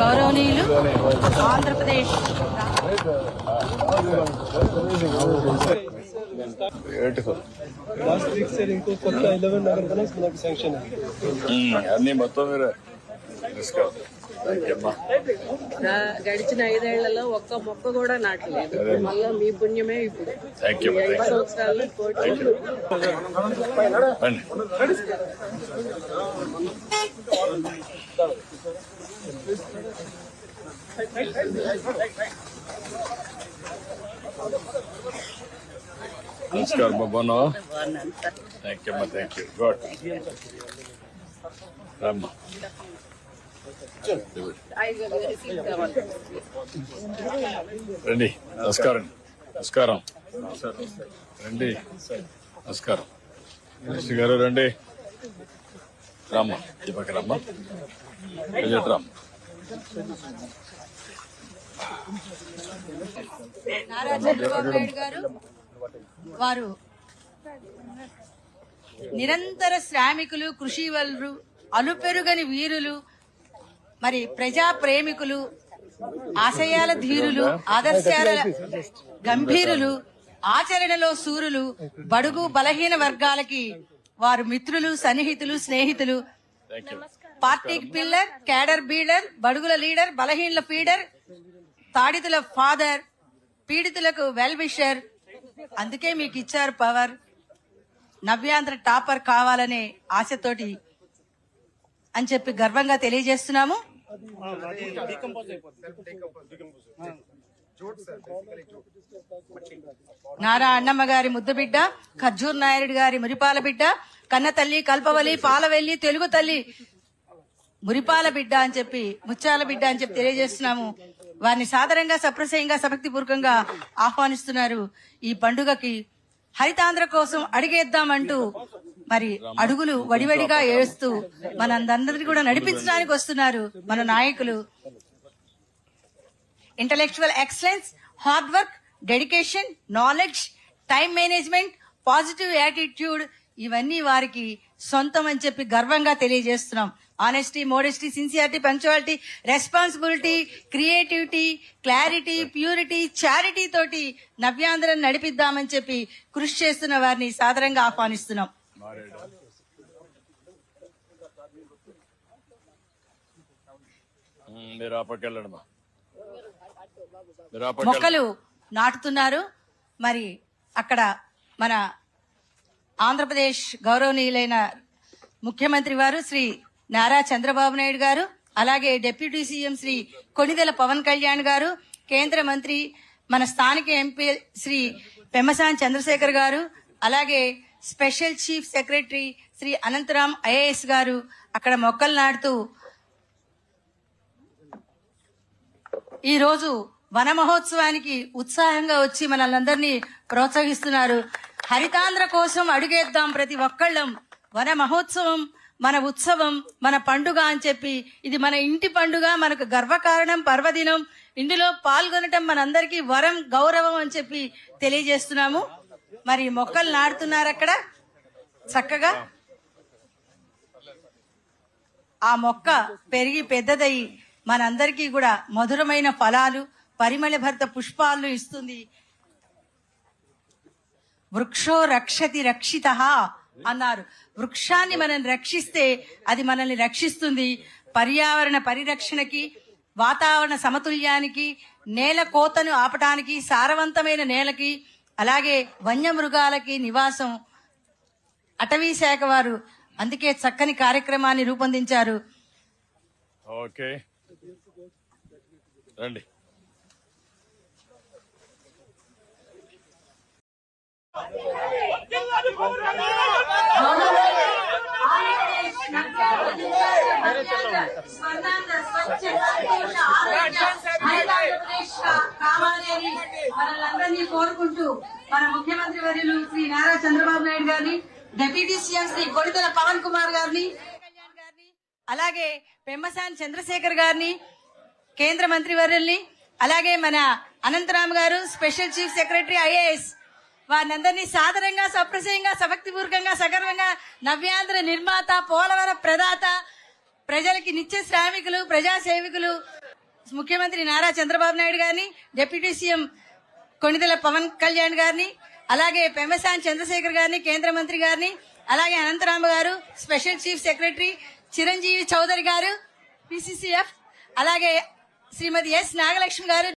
గౌరవనీయులు Andhra Pradesh. Beautiful last week sir ఇంకో కొత్త ఎలెవెన్ నగర్ కన్నా మనకు శాంక్షన్ అయింది. అన్ని మొత్తం మీరు. గడిచిన ఐదేళ్ళలో ఒక్క మొక్క కూడా నాటలేదు. మళ్ళా మీ పుణ్యమే ఇప్పుడు. ఐదు సంవత్సరాల్లో కోటి నమస్కారం బాబా థ్యాంక్ యూ అమ్మా థ్యాంక్ యూ గుడ్ రమ్మా. రండి నమస్కారం. నమస్కారం. రండి నమస్కారం. మినిస్టర్ గారు రండి. రామ్మ ఈ పక్క రమ్మ. రామ్. నారా చంద్రబాబు నాయుడు గారు వారు నిరంతర శ్రామికులు కృషి వలరు అలుపెరుగని వీరులు మరి ప్రజా ప్రేమికులు ఆశయాల ధీరులు ఆదర్శాల గంభీరులు ఆచరణలో సూరులు బడుగు బలహీన వర్గాలకి వారు మిత్రులు సన్నిహితులు స్నేహితులు. పార్టీకి పిల్లర్ క్యాడర్ బీడర్ బడుగుల లీడర్ బలహీనల ఫీడర్ తాడితుల ఫాదర్ పీడితులకు వెల్ విషర్. అందుకే మీకు ఇచ్చారు పవర్. నవ్యాంధ్ర టాపర్ కావాలనే ఆశతోటి అని చెప్పి గర్వంగా తెలియజేస్తున్నాము. నారా అన్నమ్మ గారి ముద్దు బిడ్డ ఖర్జూర్ నాయుడు గారి మురిపాల బిడ్డ కన్న తల్లి కల్పవలి పాలవెల్లి తెలుగు తల్లి మురిపాల బిడ్డ అని చెప్పి ముత్యాల బిడ్డ అని చెప్పి తెలియజేస్తున్నాము. వారిని సాదరంగా సప్రశయంగా సభక్తిపూర్వకంగా ఆహ్వానిస్తున్నారు. ఈ పండుగకి హరితాంధ్ర కోసం అడిగేద్దామంటూ మరి అడుగులు వడివడిగా ఏడుస్తూ మనందరినీ కూడా నడిపించడానికి వస్తున్నారు మన నాయకులు. Intellectual excellence hard work dedication knowledge time management positive attitude ఇవన్నీ వారికి సొంతం అని చెప్పి గర్వంగా తెలియజేస్తున్నాం. Honesty modesty sincerity punctuality responsibility creativity clarity purity charity తోటి నవ్యాంధ్రం నడిపిద్దామని చెప్పి కృషి చేస్తున్న వారిని సాదరంగా ఆహ్వానిస్తున్నాం. మొక్కలు నాటుతున్నారు. మరి అక్కడ మన ఆంధ్రప్రదేశ్ గౌరవనీయులైన ముఖ్యమంత్రి వారు శ్రీ నారా చంద్రబాబు నాయుడు గారు అలాగే డిప్యూటీ సీఎం శ్రీ కొణిదెల పవన్ కళ్యాణ్ గారు కేంద్ర మంత్రి మన స్థానిక ఎంపీ శ్రీ పెమ్మసాన్ చంద్రశేఖర్ గారు అలాగే special chief secretary Shri Anantharam IAS garu అక్కడ మొక్కలు నాటుతూ ఈరోజు వన మహోత్సవానికి ఉత్సాహంగా వచ్చి మనల్ని ప్రోత్సహిస్తున్నారు. హరితాంధ్ర కోసం అడుగేద్దాం ప్రతి ఒక్కళ్ళం. వన మహోత్సవం మన ఉత్సవం మన పండుగ అని చెప్పి ఇది మన ఇంటి పండుగ మనకు గర్వకారణం పర్వదినం. ఇందులో పాల్గొనటం మనందరికీ వరం గౌరవం అని చెప్పి తెలియజేస్తున్నాము. మరి మొక్కలు నాటుతున్నారు అక్కడ చక్కగా ఆ మొక్క పెరిగి పెద్దదయ్యి మనందరికీ కూడా మధురమైన ఫలాలు పరిమళ భర్త పుష్పాలను ఇస్తుంది. వృక్షో రక్షతి రక్షిత అన్నారు. వృక్షాన్ని మనం రక్షిస్తే అది మనల్ని రక్షిస్తుంది. పర్యావరణ పరిరక్షణకి వాతావరణ సమతుల్యానికి నేల కోతను ఆపటానికి సారవంతమైన నేలకి అలాగే వన్యమృగాలకి నివాసం. అటవీ శాఖ వారు అందుకే చక్కని కార్యక్రమాన్ని రూపొందించారు. ఓకే. రండి. మనల్ని కోరుకుంటూ మన ముఖ్యమంత్రి వర్యులు శ్రీ నారా చంద్రబాబు నాయుడు గారిని డిప్యూటీ సీఎం శ్రీ కొడితల పవన్ కుమార్ గారిని గారిని అలాగే పెమ్మసాని చంద్రశేఖర్ గారిని కేంద్ర మంత్రి వర్యుల్ని అలాగే మన అనంతరామ్ గారు స్పెషల్ చీఫ్ సెక్రటరీ ఐఏఎస్ వారినందరినీ సాదరంగా సప్రశయంగా సభక్తిపూర్వకంగా సగర్వంగా నవ్యాంధ్ర నిర్మాత పోలవర ప్రదాత ప్రజలకి నిత్య శ్రామికులు ప్రజా సేవకులు ముఖ్యమంత్రి నారా చంద్రబాబు నాయుడు గారిని డిప్యూటీ సీఎం కొణిదెల పవన్ కళ్యాణ్ గారిని అలాగే పెమ్మసాని చంద్రశేఖర్ గారిని కేంద్ర మంత్రి గారిని అలాగే Anantharama garu special chief secretary Chiranjeevi Chowdary garu PCCF అలాగే శ్రీమతి ఎస్ నాగలక్ష్మి గారు